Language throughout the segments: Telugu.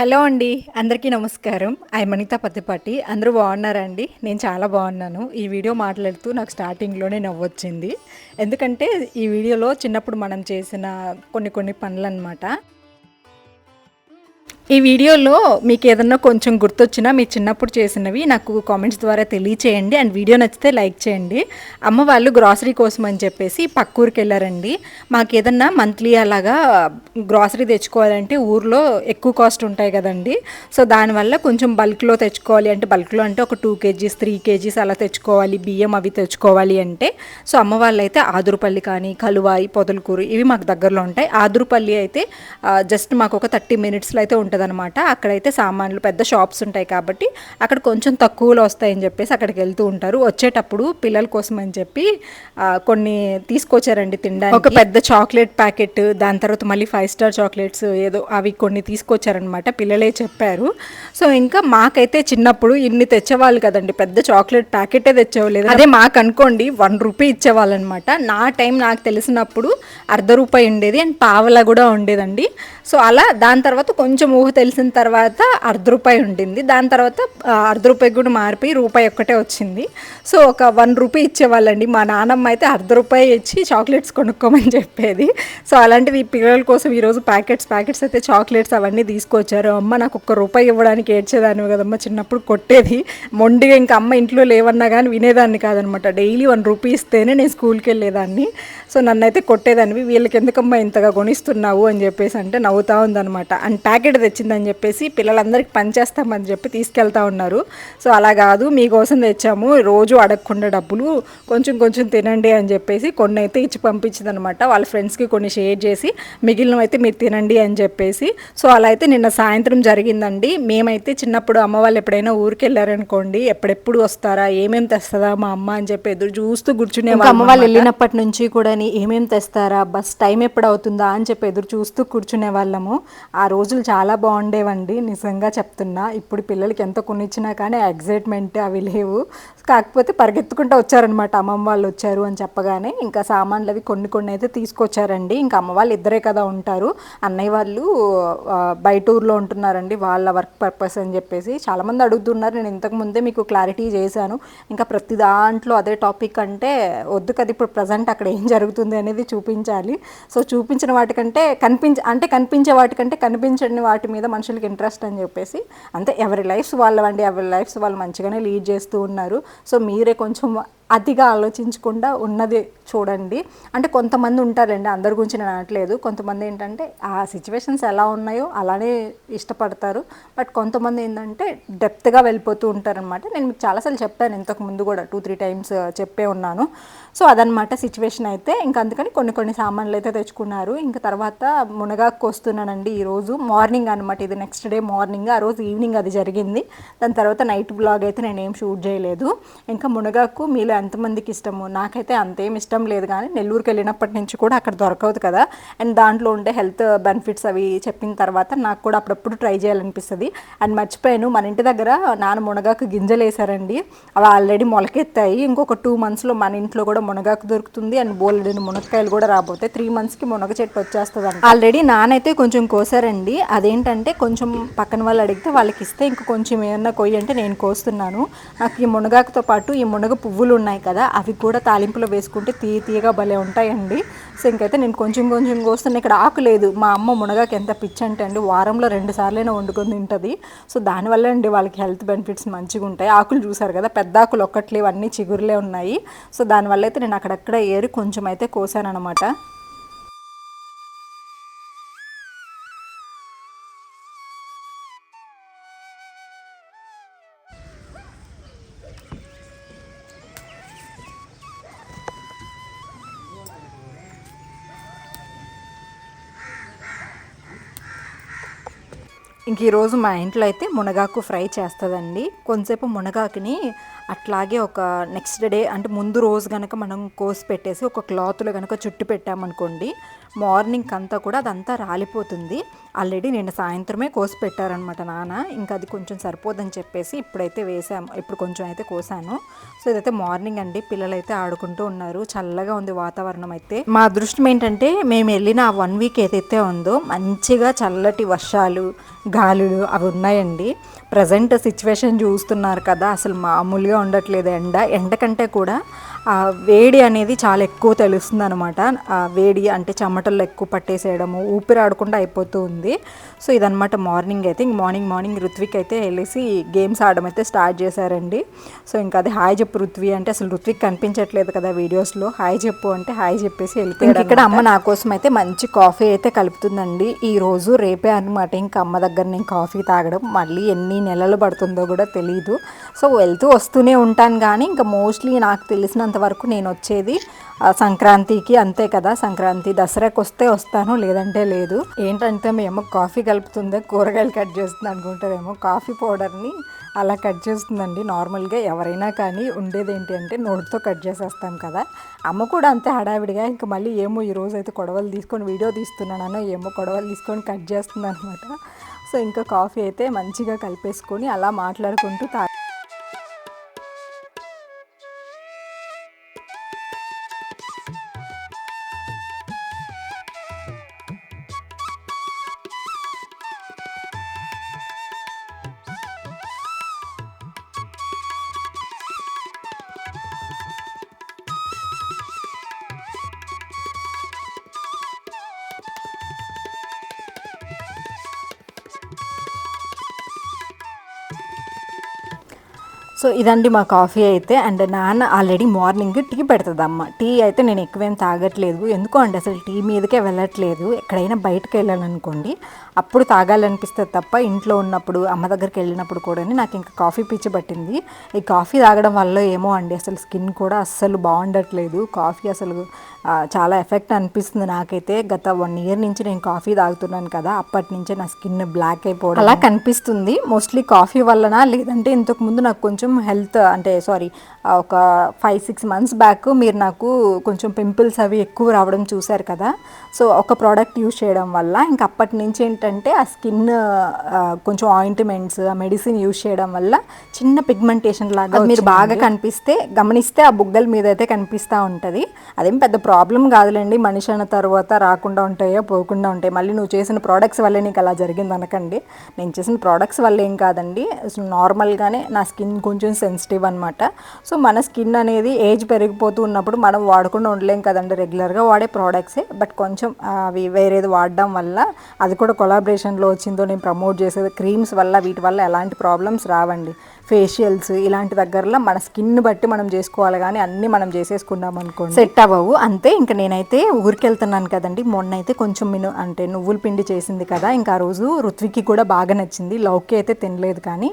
హలో అండి అందరికీ నమస్కారం. ఐ మనిత పత్తిపాటి. అందరూ బాగున్నారండి? నేను చాలా బాగున్నాను. ఈ వీడియో మాట్లాడుతూ నాకు స్టార్టింగ్లోనే నవ్వొచ్చింది. ఎందుకంటే ఈ వీడియోలో చిన్నప్పుడు మనం చేసిన కొన్ని కొన్ని పనులు అనమాట ఈ వీడియోలో మీకు ఏదన్నా కొంచెం గుర్తొచ్చినా మీ చిన్నప్పుడు చేసినవి నాకు కామెంట్స్ ద్వారా తెలియచేయండి. అండ్ వీడియో నచ్చితే లైక్ చేయండి. అమ్మ వాళ్ళు గ్రాసరీ కోసం అని చెప్పేసి పక్క ఊరికి వెళ్ళారండి మాకు ఏదన్నా మంత్లీ అలాగా గ్రాసరీ తెచ్చుకోవాలంటే ఊర్లో ఎక్కువ కాస్ట్ ఉంటాయి కదండి. సో దానివల్ల కొంచెం బల్క్లో తెచ్చుకోవాలి అంటే బల్క్లో అంటే ఒక టూ కేజీస్ త్రీ కేజీస్ అలా తెచ్చుకోవాలి. బియ్యం అవి తెచ్చుకోవాలి అంటే. సో అమ్మ వాళ్ళు అయితే ఆదురుపల్లి కానీ కలువాయి పొదలకూరు ఇవి మాకు దగ్గరలో ఉంటాయి. ఆదురుపల్లి అయితే జస్ట్ మాకు ఒక థర్టీ మినిట్స్లో అయితే ఉంటుంది అనమాట అక్కడైతే సామాన్లు పెద్ద షాప్స్ ఉంటాయి కాబట్టి అక్కడ కొంచెం తక్కువలో వస్తాయని చెప్పేసి అక్కడికి వెళ్తూ ఉంటారు. వచ్చేటప్పుడు పిల్లల కోసం అని చెప్పి కొన్ని తీసుకొచ్చారండి తినడానికి. ఒక పెద్ద చాక్లెట్ ప్యాకెట్ దాని తర్వాత మళ్ళీ ఫైవ్ స్టార్ చాక్లెట్స్ ఏదో అవి కొన్ని తీసుకొచ్చారనమాట పిల్లలే చెప్పారు. సో ఇంకా మాకైతే చిన్నప్పుడు ఇన్ని తెచ్చేవాళ్ళు కదండి. పెద్ద చాక్లెట్ ప్యాకెటే తెచ్చేవాళ్ళు. అదే మాకు అనుకోండి వన్ రూపీ ఇచ్చేవాళ్ళు అనమాట నా టైం నాకు తెలిసినప్పుడు అర్ధ రూపాయి ఉండేది అండ్ పావలా కూడా ఉండేదండి. సో అలా దాని తర్వాత కొంచెం ఊహ తెలిసిన తర్వాత అర్ధ రూపాయి ఉండింది. దాని తర్వాత అర్ధ రూపాయి కూడా మారిపోయి రూపాయి ఒక్కటే వచ్చింది. సో ఒక వన్ రూపీ ఇచ్చేవాళ్ళండి. మా నాన్నమ్మ అయితే అర్ధ రూపాయి ఇచ్చి చాక్లెట్స్ కొనుక్కోమని చెప్పేది. సో అలాంటివి పిల్లల కోసం ఈరోజు ప్యాకెట్స్ ప్యాకెట్స్ అయితే చాక్లెట్స్ అవన్నీ తీసుకొచ్చారు. అమ్మ నాకు ఒక్క రూపాయి ఇవ్వడానికి ఏడ్చేదాన్ని కదమ్మ చిన్నప్పుడు కొట్టేది. మొండిగా ఇంకా అమ్మ ఇంట్లో లేవన్నా కానీ వినేదాన్ని కాదనమాట. డైలీ వన్ రూపీ ఇస్తేనే నేను స్కూల్కి వెళ్ళేదాన్ని. సో నన్ను అయితే కొట్టేదాన్ని వీళ్ళకి ఎందుకమ్మా ఇంతగా కొనిస్తున్నావు అని చెప్పేసి అంటే నవ్వుతా ఉందన్నమాట. అండ్ ప్యాకెట్ తెచ్చిందని చెప్పేసి పిల్లలందరికీ పనిచేస్తామని చెప్పి తీసుకెళ్తా ఉన్నారు. సో అలా కాదు మీకోసం తెచ్చాము రోజు అడగకుండా డబ్బులు కొంచెం కొంచెం తినండి అని చెప్పేసి కొన్ని అయితే ఇచ్చి పంపించింది అనమాట వాళ్ళ ఫ్రెండ్స్కి కొన్ని షేర్ చేసి మిగిలినవి అయితే మీరు తినండి అని చెప్పేసి. సో అలా అయితే నిన్న సాయంత్రం జరిగిందండి. మేమైతే చిన్నప్పుడు అమ్మ వాళ్ళు ఎప్పుడైనా ఊరికి వెళ్ళారనుకోండి ఎప్పుడెప్పుడు వస్తారా ఏమేమి తెస్తుందా మా అమ్మ అని చెప్పి ఎదురు చూస్తూ కూర్చునే అమ్మ వాళ్ళు వెళ్ళినప్పటి నుంచి కూడా ఏమేమి తెస్తారా? బస్ టైం ఎప్పుడు అవుతుందా అని చెప్పి ఎదురు చూస్తూ కూర్చునే వాళ్ళము. ఆ రోజులు చాలా బాగుండేవండి. నిజంగా చెప్తున్నా. ఇప్పుడు పిల్లలకి ఎంత కొనిచ్చినా కానీ ఎగ్జైట్మెంట్ అవి లేవు. కాకపోతే పరిగెత్తుకుంటూ వచ్చారనమాట అమ్మమ్మ వాళ్ళు వచ్చారు అని చెప్పగానే ఇంకా సామాన్లు అవి కొన్ని కొన్ని అయితే తీసుకొచ్చారండి. ఇంకా అమ్మ వాళ్ళు ఇద్దరే కదా ఉంటారు. అన్నయ్య వాళ్ళు బయట ఊర్లో ఉంటున్నారండి. వాళ్ళ వర్క్ పర్పస్ అని చెప్పేసి చాలామంది అడుగుతున్నారు. నేను ఇంతకు ముందే మీకు క్లారిటీ చేశాను. ఇంకా ప్రతి దాంట్లో అదే టాపిక్ అంటే వద్దు కదా ఇప్పుడు ప్రజెంట్ అక్కడ ఏం జరుగుతుంది అనేది చూపించాలి. సో చూపించిన వాటికంటే కనిపించ అంటే కనిపించే వాటికంటే కనిపించని వాటి మీద మనుషులకి ఇంట్రెస్ట్ అని చెప్పేసి అంతే. ఎవరి లైఫ్స్ వాళ్ళవండి. ఎవరి లైఫ్స్ వాళ్ళు మంచిగానే లీడ్ చేస్తూ ఉన్నారు. సో మీరే కొంచెం అతిగా ఆలోచించకుండా ఉన్నది చూడండి. అంటే కొంతమంది ఉంటారండి అందరి గురించి నేను అనట్లేదు. కొంతమంది ఏంటంటే ఆ సిచ్యువేషన్స్ ఎలా ఉన్నాయో అలానే ఇష్టపడతారు. బట్ కొంతమంది ఏంటంటే డెప్త్గా వెళ్ళిపోతూ ఉంటారనమాట నేను మీకు చాలాసార్లు చెప్పాను ఇంతకు ముందు కూడా టూ త్రీ టైమ్స్ చెప్పే ఉన్నాను. సో అదనమాట సిచ్యువేషన్ అయితే. ఇంకా అందుకని కొన్ని కొన్ని సామాన్లు అయితే తెచ్చుకున్నారు. ఇంకా తర్వాత మునగాకు వస్తున్నానండి ఈరోజు. మార్నింగ్ అనమాట ఇది. నెక్స్ట్ డే మార్నింగ్ ఆ రోజు ఈవినింగ్ అది జరిగింది. దాని తర్వాత నైట్ బ్లాగ్ అయితే నేను ఏం షూట్ చేయలేదు. ఇంకా మునగాకు మీలో ఎంతమందికి ఇష్టము? నాకైతే అంతేం ఇష్టం లేదు కానీ నెల్లూరుకి వెళ్ళినప్పటి నుంచి కూడా అక్కడ దొరకదు కదా. అండ్ దాంట్లో ఉండే హెల్త్ బెనిఫిట్స్ అవి చెప్పిన తర్వాత నాకు కూడా అప్పుడప్పుడు ట్రై చేయాలనిపిస్తుంది. అండ్ మర్చిపోయాను. మన ఇంటి దగ్గర నాన్న మునగాకు గింజలు వేసారండి అవి ఆల్రెడీ మొలకెత్తాయి. ఇంకొక టూ మంత్స్లో మన ఇంట్లో కూడా మునగాకు దొరుకుతుంది. అండ్ బోలెడిన మునక్కాయలు కూడా రాబోతాయి త్రీ మంత్స్కి మునగ చెట్టు వచ్చేస్తుంది ఆల్రెడీ నానైతే కొంచెం కోసారండి. అదేంటంటే కొంచెం పక్కన వాళ్ళు అడిగితే వాళ్ళకి ఇస్తే ఇంక కొంచెం ఏమన్నా కొయ్యి అంటే నేను కోస్తున్నాను. నాకు ఈ మునగాకు మునగాకుతో పాటు ఈ మునగ పువ్వులు ఉన్నాయి కదా అవి కూడా తాలింపులో వేసుకుంటే తీయ తీయగా భలే ఉంటాయండి. సో ఇంకైతే నేను కొంచెం కొంచెం కోస్తున్నా. ఇక్కడ ఆకు లేదు. మా అమ్మ మునగాకి ఎంత పిచ్చి అంటే అండి వారంలో రెండు సార్లైనా వండుకొని తింటుంది. సో దానివల్ల అండి వాళ్ళకి హెల్త్ బెనిఫిట్స్ మంచిగా ఉంటాయి. ఆకులు చూసారు కదా పెద్ద ఆకులు ఒక్కట్లేవన్నీ చిగురులే ఉన్నాయి. సో దానివల్ల అయితే నేను అక్కడక్కడ ఏరి కొంచెం అయితే కోసాను అనమాట ఇంక ఈరోజు మా ఇంట్లో అయితే మునగాకు ఫ్రై చేస్తుందండి. కొంతసేపు మునగాకుని అట్లాగే ఒక నెక్స్ట్ డే అంటే ముందు రోజు కనుక మనం కోసి పెట్టేసి ఒక క్లాత్లో కనుక చుట్టు పెట్టామనుకోండి మార్నింగ్ అంతా కూడా అదంతా రాలిపోతుంది. ఆల్రెడీ నిన్న సాయంత్రమే కోసి పెట్టారనమాట నాన్న. ఇంకా అది కొంచెం సరిపోదని చెప్పేసి ఇప్పుడైతే వేసాము. ఇప్పుడు కొంచెం అయితే కోసాను. సో ఇదైతే మార్నింగ్ అండి. పిల్లలు అయితే ఆడుకుంటూ ఉన్నారు. చల్లగా ఉంది వాతావరణం అయితే. మా అదృష్టం ఏంటంటే మేము వెళ్ళిన ఆ వన్ వీక్ ఏదైతే ఉందో మంచిగా చల్లటి వర్షాలు గాలులు అవి ఉన్నాయండి. ప్రజెంట్ సిచ్యువేషన్ చూస్తున్నారు కదా అసలు మామూలుగా ఉండట్లేదు ఎండ. ఎండ కంటే కూడా ఆ వేడి అనేది చాలా ఎక్కువ తెలుస్తుంది అనమాట ఆ వేడి అంటే చెమటల్లో ఎక్కువ పట్టేసేయడము ఊపిరాడకుండా అయిపోతూ ఉంది. సో ఇదనమాట మార్నింగ్ అయితే. ఇంక మార్నింగ్ మార్నింగ్ ఋత్విక్ అయితే వెళ్ళేసి గేమ్స్ ఆడడం అయితే స్టార్ట్ చేశారండి. సో ఇంకా అది హాయ్ చెప్పు ఋత్వి అంటే అసలు ఋత్విక్ కనిపించట్లేదు కదా వీడియోస్లో. హాయ్ చెప్పు అంటే హాయ్ చెప్పేసి వెళ్ళిపోయాడు ఇక్కడ అమ్మ నా కోసం అయితే మంచి కాఫీ అయితే కలుపుతుందండి. ఈ రోజు రేపే అనమాట ఇంకా అమ్మ దగ్గర నేను కాఫీ తాగడం. మళ్ళీ ఎన్ని నెలలు పడుతుందో కూడా తెలియదు సో వెళ్తూ వస్తూనే ఉంటాను కానీ ఇంకా మోస్ట్లీ నాకు తెలిసినంత వరకు నేను వచ్చేది సంక్రాంతికి అంతే కదా సంక్రాంతి దసరాకి వస్తే వస్తాను లేదంటే లేదు. ఏంటంటే మేము కాఫీ కలుపుతుందే కూరగాయలు కట్ చేస్తుంది అనుకుంటారేమో కాఫీ పౌడర్ని అలా కట్ చేస్తుందండి. నార్మల్గా ఎవరైనా కానీ ఉండేది ఏంటి అంటే నోటితో కట్ చేసేస్తాం కదా. అమ్మ కూడా అంతే హడావిడిగా ఇంకా మళ్ళీ ఏమో ఈ అయితే కొడవలు తీసుకొని వీడియో తీస్తున్నానో ఏమో కొడవలు తీసుకొని కట్ చేస్తుంది అనమాట సో ఇంకా కాఫీ అయితే మంచిగా కలిపేసుకొని అలా మాట్లాడుకుంటూ తా సో ఇదండి మా కాఫీ అయితే అండ్ నాన్న ఆల్రెడీ మార్నింగ్ టీ పెడుతుంది టీ అయితే నేను ఎక్కువేం తాగట్లేదు. ఎందుకో అండి అసలు టీ మీదకే వెళ్ళట్లేదు. ఎక్కడైనా బయటకు వెళ్ళాలనుకోండి అప్పుడు తాగాలనిపిస్తుంది తప్ప ఇంట్లో ఉన్నప్పుడు అమ్మ దగ్గరికి వెళ్ళినప్పుడు కూడా నాకు ఇంకా కాఫీ పిచ్చి పట్టింది. ఈ కాఫీ తాగడం వల్ల ఏమో అండి అసలు స్కిన్ కూడా అస్సలు బాగుండట్లేదు. కాఫీ అసలు చాలా ఎఫెక్ట్ అనిపిస్తుంది నాకైతే. గత వన్ ఇయర్ నుంచి నేను కాఫీ తాగుతున్నాను కదా అప్పటి నుంచే నా స్కిన్ బ్లాక్ అయిపోవడం అలా కనిపిస్తుంది. మోస్ట్లీ కాఫీ వలన లేదంటే ఇంతకు ముందు నాకు కొంచెం హెల్త్ అంటే సారీ ఒక ఫైవ్ సిక్స్ మంత్స్ బ్యాక్ మీరు నాకు కొంచెం పింపుల్స్ అవి ఎక్కువ రావడం చూశారు కదా. సో ఒక ప్రోడక్ట్ యూజ్ చేయడం వల్ల ఇంకా అప్పటి నుంచి ఏంటంటే ఆ స్కిన్ కొంచెం ఆయింట్మెంట్స్ ఆ మెడిసిన్ యూజ్ చేయడం వల్ల చిన్న పిగ్మెంటేషన్ లాగా మీరు బాగా కనిపిస్తే గమనిస్తే ఆ బుగ్గల మీద అయితే కనిపిస్తూ ఉంటుంది. అదేం పెద్ద ప్రాబ్లం కాదులేండి. మనిషి అయిన తర్వాత రాకుండా ఉంటాయో పోకుండా ఉంటాయి మళ్ళీ నువ్వు చేసిన ప్రోడక్ట్స్ వల్లే నీకు అలా జరిగింది అనకండి. నేను చేసిన ప్రోడక్ట్స్ వల్ల ఏం కాదండి. నార్మల్గానే నా స్కిన్ కొంచెం సెన్సిటివ్ అనమాట సో మన స్కిన్ అనేది ఏజ్ పెరిగిపోతూ ఉన్నప్పుడు మనం వాడకుండా ఉండలేం కదండి. రెగ్యులర్గా వాడే ప్రోడక్ట్సే బట్ కొంచెం అవి వేరేది వాడడం వల్ల అది కూడా కొలాబరేషన్లో వచ్చిందో నేను ప్రమోట్ చేసేది క్రీమ్స్ వల్ల వీటి వల్ల ఎలాంటి ప్రాబ్లమ్స్ రావండి. ఫేషియల్స్ ఇలాంటి దగ్గరలో మన స్కిన్ బట్టి మనం చేసుకోవాలి కానీ అన్నీ మనం చేసేసుకున్నాం అనుకోండి. సెట్ అవ్వవు. అంతే ఇంకా నేనైతే ఊరికి వెళ్తున్నాను కదండి. మొన్న అయితే కొంచెం మిను అంటే నువ్వుల పిండి చేసింది కదా ఇంకా ఆ రోజు రుత్వికి కూడా బాగా నచ్చింది. లౌకి అయితే తినలేదు కానీ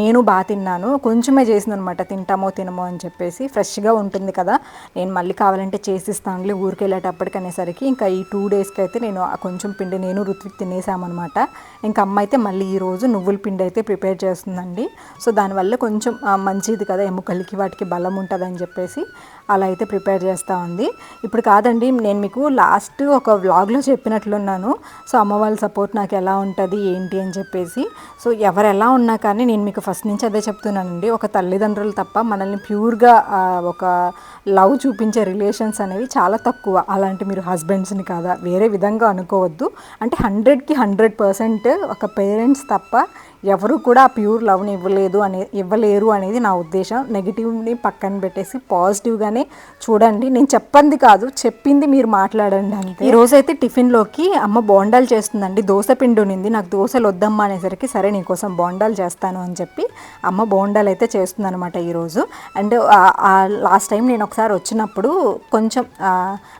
నేను బాగా తిన్నాను. కొంచెమే చేసింది అనమాట తింటామో తినమో అని చెప్పేసి. ఫ్రెష్గా ఉంటుంది కదా నేను మళ్ళీ కావాలంటే చేసిస్తానులే ఊరికి వెళ్ళేటప్పటికి అనేసరికి. ఇంకా ఈ టూ డేస్కి అయితే నేను కొంచెం పిండి నేను రుత్విక్ తినేసామన్నమాట ఇంకా అమ్మ అయితే మళ్ళీ ఈ రోజు నువ్వుల పిండి అయితే ప్రిపేర్ చేస్తుందండి. సో దానివల్ల కొంచెం మంచిది కదా ఎముకలకి వాటికి బలం ఉంటుందని చెప్పేసి అలా అయితే ప్రిపేర్ చేస్తూ ఉంది. ఇప్పుడు కాదండి నేను మీకు లాస్ట్ ఒక వ్లాగ్లో చెప్పినట్లున్నాను. సో అమ్మ వాళ్ళ సపోర్ట్ నాకు ఎలా ఉంటుంది ఏంటి అని చెప్పేసి. సో ఎవరు ఎలా ఉన్నా కానీ నేను మీకు ఫస్ట్ నుంచి అదే చెప్తున్నానండి. ఒక తల్లిదండ్రులు తప్ప మనల్ని ప్యూర్గా ఒక లవ్ చూపించే రిలేషన్స్ అనేవి చాలా తక్కువ. అలాంటి మీరు హస్బెండ్స్ని కాదా వేరే విధంగా అనుకోవద్దు. అంటే హండ్రెడ్కి హండ్రెడ్ పర్సెంట్ ఒక పేరెంట్స్ తప్ప ఎవరు కూడా ప్యూర్ లవ్ని ఇవ్వలేదు అనే ఇవ్వలేరు అనేది నా ఉద్దేశం. నెగిటివ్ని పక్కన పెట్టేసి పాజిటివ్గానే చూడండి. నేను చెప్పంది కాదు చెప్పింది మీరు మాట్లాడండి అంతే. ఈ రోజైతే టిఫిన్లోకి అమ్మ బోండాలు చేస్తుందండి. దోశ పిండి ఉంది నాకు దోశలు వద్దమ్మా అనేసరికి సరే నీకోసం బోండాలు చేస్తాను అని చెప్పి అమ్మ బోండాలు అయితే చేస్తుందనమాట ఈరోజు అండ్ లాస్ట్ టైం నేను ఒకసారి వచ్చినప్పుడు కొంచెం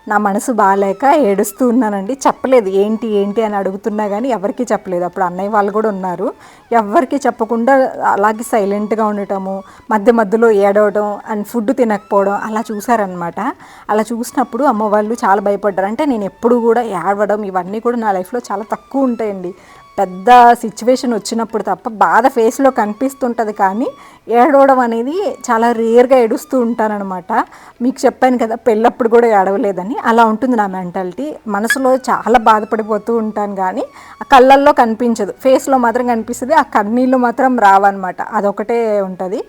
నా మనసు బాగాలేక ఏడుస్తూ ఉన్నానండి. చెప్పలేదు ఏంటి ఏంటి? అని అడుగుతున్నా కానీ ఎవరికీ చెప్పలేదు. అప్పుడు అన్నయ్య వాళ్ళు కూడా ఉన్నారు. ఎవ్వరికి చెప్పకుండా అలాగే సైలెంట్గా ఉండటము మధ్య మధ్యలో ఏడవడం అండ్ ఫుడ్ తినకపోవడం అలా చూసారనమాట అలా చూసినప్పుడు అమ్మ వాళ్ళు చాలా భయపడ్డారు. అంటే నేను ఎప్పుడు కూడా ఏడవడం ఇవన్నీ కూడా నా లైఫ్లో చాలా తక్కువ ఉంటాయండి. పెద్ద సిచ్యువేషన్ వచ్చినప్పుడు తప్ప బాధ ఫేస్లో కనిపిస్తుంటుంది కానీ ఏడవడం అనేది చాలా రేర్గా ఏడుస్తూ ఉంటానన్నమాట. మీకు చెప్పాను కదా పెళ్ళప్పుడు కూడా ఏడవలేదని. అలా ఉంటుంది నా మెంటాలిటీ మనసులో చాలా బాధపడిపోతూ ఉంటాను కానీ ఆ కళ్ళల్లో కనిపించదు. ఫేస్లో మాత్రం కనిపిస్తుంది ఆ కన్నీళ్ళు మాత్రం రావన్నమాట. అదొకటే ఉంటుంది.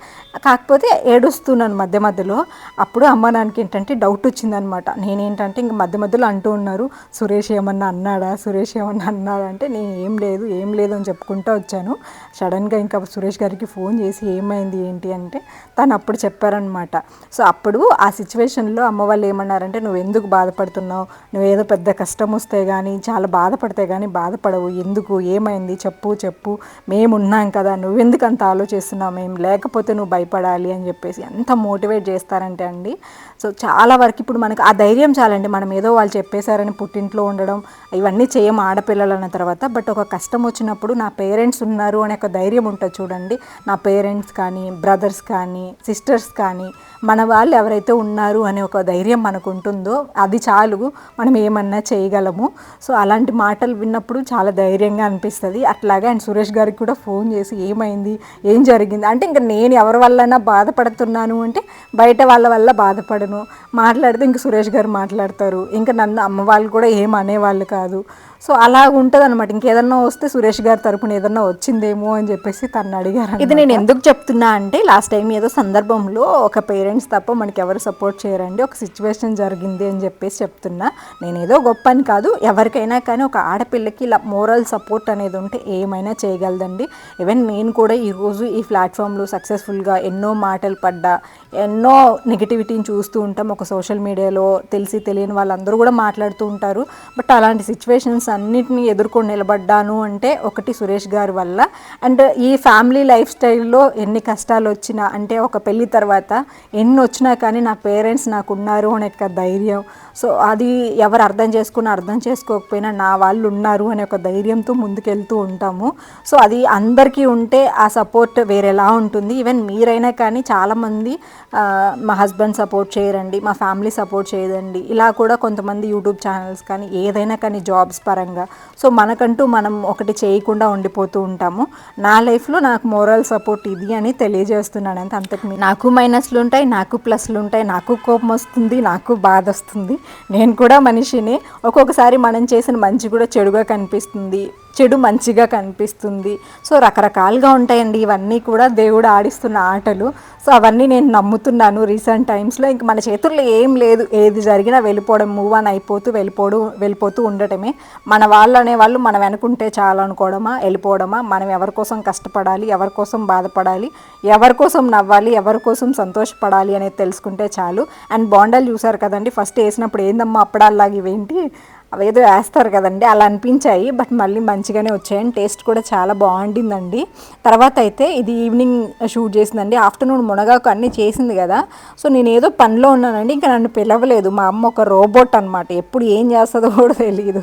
కాకపోతే ఏడుస్తున్నాను మధ్య మధ్యలో. అప్పుడు అమ్మ నాన్నకి ఏంటంటే డౌట్ వచ్చిందనమాట నేనేంటంటే ఇంక మధ్య మధ్యలో అంటూ ఉన్నారు సురేష్ ఏమన్నా అన్నాడా? సురేష్ ఏమన్నా అన్నాడా? అంటే నేను ఏం లేదు. ఏం లేదు అని చెప్పుకుంటూ వచ్చాను. సడన్గా ఇంకా సురేష్ గారికి ఫోన్ చేసి ఏమైంది ఏంటి అంటే తను అప్పుడు చెప్పారనమాట సో అప్పుడు ఆ సిచ్యువేషన్లో అమ్మ వాళ్ళు ఏమన్నారంటే నువ్వు ఎందుకు బాధపడుతున్నావు? నువ్వు ఏదో పెద్ద కష్టం వస్తే కానీ చాలా బాధపడితే కానీ బాధపడవు. ఎందుకు? ఏమైంది? చెప్పు చెప్పు. మేము ఉన్నాం కదా నువ్వెందుకు అంత ఆలోచిస్తున్నావు? మేము లేకపోతే నువ్వు భయపడాలి అని చెప్పేసి ఎంత మోటివేట్ చేస్తారంటే అండి. సో చాలా వరకు ఇప్పుడు మనకు ఆ ధైర్యం చాలండి. మనం ఏదో వాళ్ళు చెప్పేశారని పుట్టింట్లో ఉండడం ఇవన్నీ చేయం ఆడపిల్లలు అన్న తర్వాత. బట్ ఒక కష్టం వచ్చినప్పుడు నా పేరెంట్స్ ఉన్నారు అనే ఒక ధైర్యం ఉంటుంది చూడండి. నా పేరెంట్స్ కానీ బ్రదర్స్ కానీ సిస్టర్స్ కానీ మన వాళ్ళు ఎవరైతే ఉన్నారు అనే ఒక ధైర్యం మనకు ఉంటుందో అది చాలు. మనం ఏమన్నా చేయగలము. సో అలాంటి మాటలు విన్నప్పుడు చాలా ధైర్యంగా అనిపిస్తుంది. అట్లాగే అండ్ సురేష్ గారికి కూడా ఫోన్ చేసి ఏమైంది? ఏం జరిగింది? అంటే ఇంకా నేను ఎవరి వల్లైనా బాధపడుతున్నాను అంటే బయట వాళ్ళ వల్ల బాధపడను. మాట్లాడితే ఇంక సురేష్ గారు మాట్లాడతారు. ఇంకా నన్ను అమ్మ వాళ్ళు కూడా ఏం అనేవాళ్ళు కాదు. సో అలా ఉంటుంది అనమాట ఇంకేదన్నా వస్తే సురేష్ గారి తరపున ఏదన్నా వచ్చిందేమో అని చెప్పేసి తను అడిగారు ఇది నేను ఎందుకు చెప్తున్నా అంటే లాస్ట్ టైం ఏదో సందర్భంలో ఒక పేరెంట్స్ తప్ప మనకి ఎవరు సపోర్ట్ చేయరండి ఒక సిచ్యువేషన్ జరిగింది అని చెప్పేసి చెప్తున్నా. నేను ఏదో గొప్ప అని కాదు ఎవరికైనా కానీ ఒక ఆడపిల్లకి ఇలా మోరల్ సపోర్ట్ అనేది ఉంటే ఏమైనా చేయగలదండి. ఈవెన్ నేను కూడా ఈరోజు ఈ ప్లాట్ఫామ్లో సక్సెస్ఫుల్గా ఎన్నో మాటలు పడ్డా ఎన్నో నెగిటివిటీని చూస్తూ ఉంటాం. ఒక సోషల్ మీడియాలో తెలిసి తెలియని వాళ్ళందరూ కూడా మాట్లాడుతూ ఉంటారు. బట్ అలాంటి సిచ్యువేషన్స్ అన్నిటిని ఎదుర్కొని నిలబడ్డాను అంటే ఒకటి సురేష్ గారి వల్ల. అండ్ ఈ ఫ్యామిలీ లైఫ్ స్టైల్లో ఎన్ని కష్టాలు వచ్చినా అంటే ఒక పెళ్ళి తర్వాత ఎన్ని వచ్చినా కానీ నా పేరెంట్స్ నాకు ఉన్నారు అనే ఒక ధైర్యం. సో అది ఎవరు అర్థం చేసుకుని అర్థం చేసుకోకపోయినా నా వాళ్ళు ఉన్నారు అనే ఒక ధైర్యంతో ముందుకెళ్తూ ఉంటాము. సో అది అందరికీ ఉంటే ఆ సపోర్ట్ వేరేలా ఉంటుంది. ఈవెన్ మీరైనా కానీ చాలామంది మా హస్బెండ్ సపోర్ట్ చేయరండి మా ఫ్యామిలీ సపోర్ట్ చేయదండి. ఇలా కూడా కొంతమంది యూట్యూబ్ ఛానల్స్ కానీ ఏదైనా కానీ జాబ్స్ పరంగా సో మనకంటూ మనం ఒకటి చేయకుండా ఉండిపోతూ ఉంటాము. నా లైఫ్లో నాకు మోరల్ సపోర్ట్ ఇది అని తెలియజేస్తున్నాను. అంతే అంతకు మీ- నాకు మైనస్లు ఉంటాయి నాకు ప్లస్లు ఉంటాయి నాకు కోపం వస్తుంది నాకు బాధ వస్తుంది. నేను కూడా మనిషిని. ఒక్కొక్కసారి మనం చేసిన మంచి కూడా చెడుగా కనిపిస్తుంది. చెడు మంచిగా కనిపిస్తుంది. సో రకరకాలుగా ఉంటాయండి. ఇవన్నీ కూడా దేవుడు ఆడిస్తున్న ఆటలు. సో అవన్నీ నేను నమ్ముతున్నాను రీసెంట్ టైమ్స్లో. ఇంక మన చేతుల్లో ఏం లేదు. ఏది జరిగినా వెళ్ళిపోవడం మూవ్ అని అయిపోతూ వెళ్ళిపోవడం వెళ్ళిపోతూ ఉండటమే. మన వాళ్ళు అనేవాళ్ళు మనం వెనుకుంటే చాలు అనుకోవడమా? వెళ్ళిపోవడమా? మనం ఎవరి కోసం కష్టపడాలి? ఎవరి కోసం బాధపడాలి? ఎవరి కోసం నవ్వాలి? ఎవరి కోసం సంతోషపడాలి అనేది తెలుసుకుంటే చాలు. అండ్ బాండాలు చూసారు కదండి? ఫస్ట్ వేసినప్పుడు ఏందమ్మా అప్పడాల్లాగా ఇవేంటి? అవేదో వేస్తారు కదండి అలా అనిపించాయి. బట్ మళ్ళీ మంచిగానే వచ్చాయండి టేస్ట్ కూడా చాలా బాగుండిందండి. తర్వాత అయితే ఇది ఈవినింగ్ షూట్ చేసిందండి. ఆఫ్టర్నూన్ మునగాకు అన్నీ చేసింది కదా. సో నేను ఏదో పనిలో ఉన్నానండి. ఇంకా నన్ను పిలవలేదు. మా అమ్మ ఒక రోబోట్ అనమాట ఎప్పుడు ఏం చేస్తుందో కూడా తెలియదు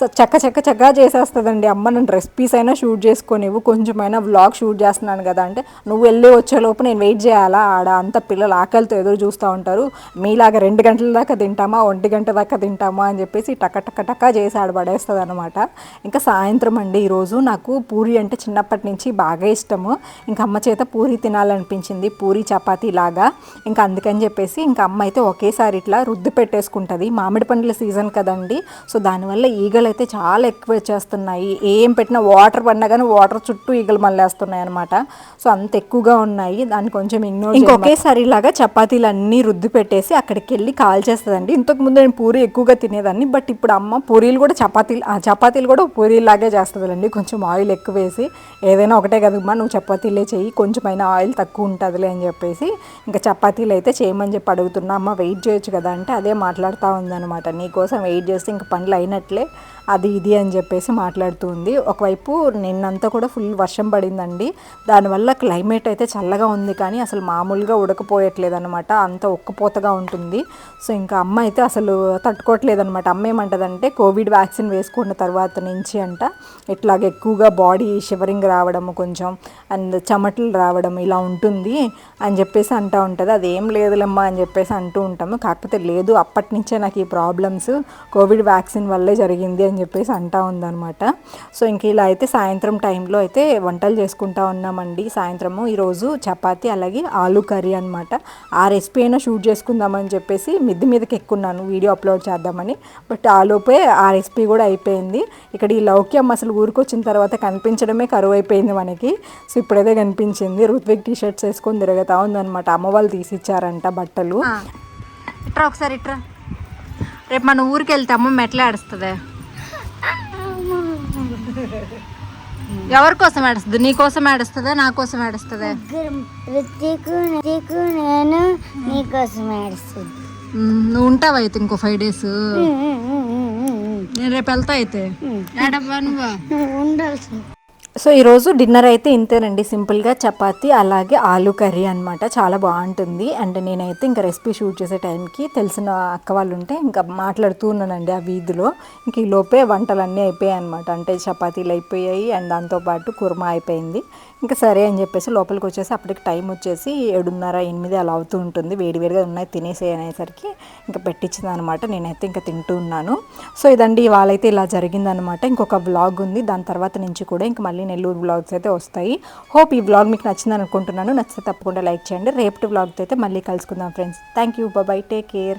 సో చక్క చక్క చక్కగా చేసేస్తుందండి. అమ్మ నన్ను రెసిపీస్ అయినా షూట్ చేసుకొనివ్వు. కొంచెమైనా వ్లాగ్ షూట్ చేస్తున్నాను కదా అంటే నువ్వు వెళ్ళి వచ్చేలోపు నేను వెయిట్ చేయాలా? ఆడ అంత పిల్లలు ఆకలితో ఎదురు చూస్తూ ఉంటారు. మీలాగా రెండు గంటల దాకా తింటామా? ఒంటి గంట దాకా తింటామా? అని చెప్పేసి టక్క టక టక చేసి ఆడ పడేస్తుంది అనమాట ఇంకా సాయంత్రం అండి ఈరోజు. నాకు పూరి అంటే చిన్నప్పటి నుంచి బాగా ఇష్టము. ఇంకా అమ్మ చేత పూరి తినాలనిపించింది. పూరి చపాతీ లాగా. ఇంకా అందుకని చెప్పేసి ఇంకా అమ్మ అయితే ఒకేసారి ఇట్లా రుద్దు పెట్టేసుకుంటుంది. మామిడి పండ్ల సీజన్ కదండి. సో దానివల్ల ఈగలు అయితే చాలా ఎక్కువ వచ్చేస్తున్నాయి ఏం పెట్టినా వాటర్ పడినా కానీ వాటర్ చుట్టూ ఈగలు మళ్ళేస్తున్నాయి అనమాట సో అంత ఎక్కువగా ఉన్నాయి. దాన్ని కొంచెం ఇగ్నోర్ ఇంకా ఒకేసారి ఇలాగా చపాతీలు అన్నీ రుద్దు పెట్టేసి అక్కడికి వెళ్ళి కాల్ చేస్తుందండి. ఇంతకు ముందు నేను పూరి ఎక్కువగా తినేదాన్ని. బట్ ఇప్పుడు అమ్మ పూరీలు కూడా చపాతీలు చపాతీలు కూడా పూరీలాగే చేస్తుందిలేండి. కొంచెం ఆయిల్ ఎక్కువ వేసి ఏదైనా ఒకటే కదమ్మా నువ్వు చపాతీలే చెయ్యి కొంచెమైనా ఆయిల్ తక్కువ ఉంటుందిలే అని చెప్పేసి ఇంకా చపాతీలు అయితే చేయమని చెప్పి అడుగుతున్నా. అమ్మ వెయిట్ చేయొచ్చు కదా అంటే అదే మాట్లాడుతూ ఉందన్నమాట. నీకోసం వెయిట్ చేస్తే ఇంక పనులు అయినట్లే అది ఇది అని చెప్పేసి మాట్లాడుతూ ఉంది ఒకవైపు నిన్నంతా కూడా ఫుల్ వర్షం పడిందండి. దానివల్ల క్లైమేట్ అయితే చల్లగా ఉంది కానీ అసలు మామూలుగా ఉడకపోయట్లేదు అనమాట అంత ఉక్కపోతగా ఉంటుంది. సో ఇంకా అమ్మ అయితే అసలు తట్టుకోవట్లేదు అనమాట అమ్మ ఏమంటదంటే కోవిడ్ వ్యాక్సిన్ వేసుకున్న తర్వాత నుంచి అంట ఇట్లాగ ఎక్కువగా బాడీ షివరింగ్ రావడము కొంచెం అండ్ చెమటలు రావడం ఇలా ఉంటుంది అని చెప్పేసి అంటూ ఉంటుంది. అదేం లేదులేమ్మా అని చెప్పేసి అంటూ ఉంటాము. కాకపోతే లేదు అప్పటి నుంచే నాకు ఈ ప్రాబ్లమ్స్ కోవిడ్ వ్యాక్సిన్ వల్లే జరిగింది అని చెప్పేసి అంటా ఉందన్నమాట. సో ఇంక ఇలా అయితే సాయంత్రం టైంలో అయితే వంటలు చేసుకుంటా ఉన్నామండి. సాయంత్రము ఈరోజు చపాతి అలాగే ఆలు కర్రీ అనమాట ఆ రెసిపీ అయినా షూట్ చేసుకుందామని చెప్పేసి మిద్ది మీదకి ఎక్కున్నాను. వీడియో అప్లోడ్ చేద్దామని. బట్ ఆలు ఆలోపే ఆ రెసిపీ కూడా అయిపోయింది. ఇక్కడ ఈ లౌక్యం అసలు ఊరికొచ్చిన తర్వాత కనిపించడమే కరువు అయిపోయింది మనకి. సో ఇప్పుడైతే కనిపించింది. ఋత్విక్ టీ షర్ట్స్ వేసుకొని తిరుగుతా ఉందన్నమాట. అమ్మ వాళ్ళు తీసిచ్చారంట బట్టలు. ఇట్రా ఒకసారి ఇట్రా. రేపు మన ఊరికి వెళ్తే అమ్మ మెట్ల ఆడుస్తుంది ఎవరి కోసం ఆడుస్తుంది నీ కోసం ఆడుస్తుందా నా కోసం ఆడుస్తుందా నేను నీకోసం ఏడుస్తుంది. మ్మ్, నువ్వు ఉంటావా అయితే ఇంకో ఫైవ్ డేస్? నేను రేపు వెళ్తా అయితే. ఉండాల్సింది. సో ఈరోజు డిన్నర్ అయితే ఇంతేనండి. సింపుల్గా చపాతి అలాగే ఆలు కర్రీ అనమాట చాలా బాగుంటుంది. అండ్ నేనైతే ఇంకా రెసిపీ షూట్ చేసే టైంకి తెలిసిన అక్క వాళ్ళు ఉంటే ఇంకా మాట్లాడుతూ ఉన్నానండి ఆ వీధిలో. ఇంక ఈ లోపే వంటలన్నీ అయిపోయాయి అనమాట అంటే చపాతీలు అయిపోయాయి అండ్ దాంతోపాటు కుర్మా అయిపోయింది. ఇంకా సరే అని చెప్పేసి లోపలికి వచ్చేసి అప్పటికి టైం వచ్చేసి ఏడున్నర ఎనిమిది అలా అవుతూ ఉంటుంది. వేడివేడిగా ఉన్నాయి తినేసే అనేసరికి ఇంకా పెట్టించింది అనమాట నేనైతే ఇంకా తింటూ ఉన్నాను. సో ఇదండి ఇవాళ ఇలా జరిగిందనమాట ఇంకొక బ్లాగ్ ఉంది. దాని తర్వాత నుంచి కూడా ఇంకా మళ్ళీ నెల్లూరు బ్లాగ్స్ అయితే వస్తాయి. హోప్ ఈ బ్లాగ్ మీకు నచ్చింది అనుకుంటున్నాను. నచ్చితే తప్పకుండా లైక్ చేయండి. రేపటి బ్లాగ్తో అయితే మళ్ళీ కలుసుకుందాం friends thank you bye bye take care